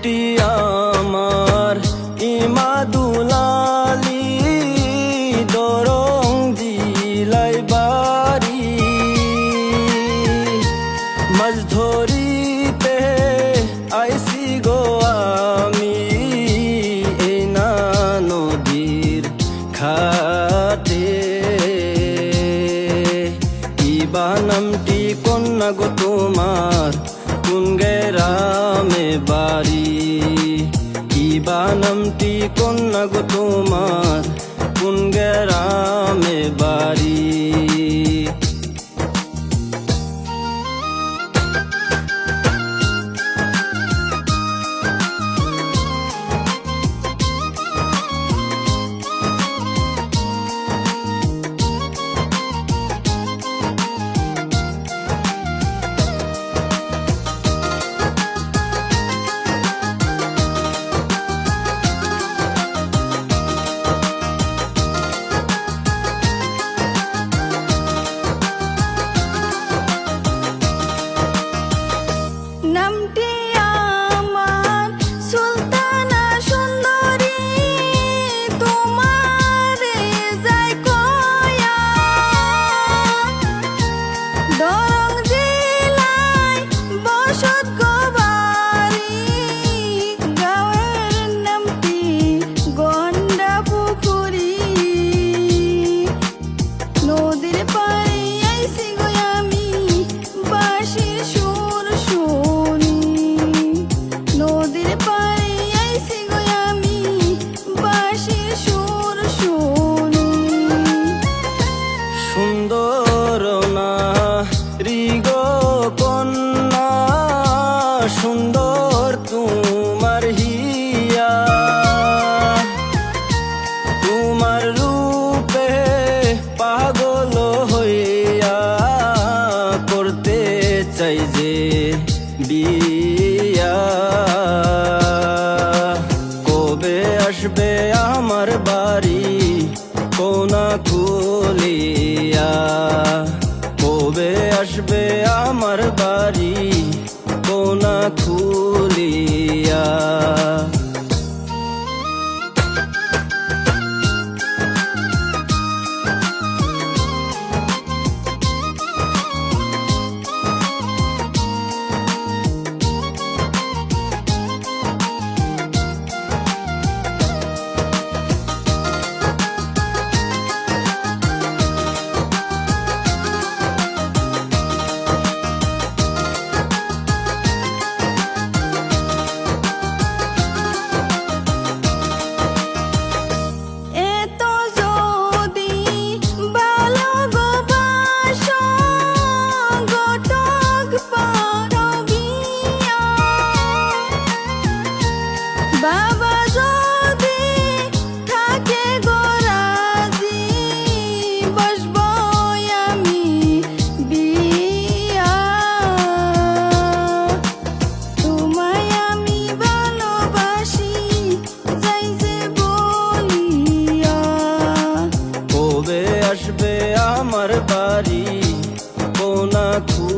মিষ্টি আমার ইমা দুলালি দরং দিলাই বাড়ি। মাছ ধরিতে আইসি গো আমি এই না নদীর খাতে ইবা নামটি কন্যা গো তোমার রামে বাড়ি। কি বা নামটি কন্যা গো তোমার? কোন গ্রামে বাড়ি? করতে চাই যে বিয়া। কবে আসবে আমার বাড়ি কোনা খুলিয়া? কবে আসবে আমার বাড়ি কোনা খুল tudo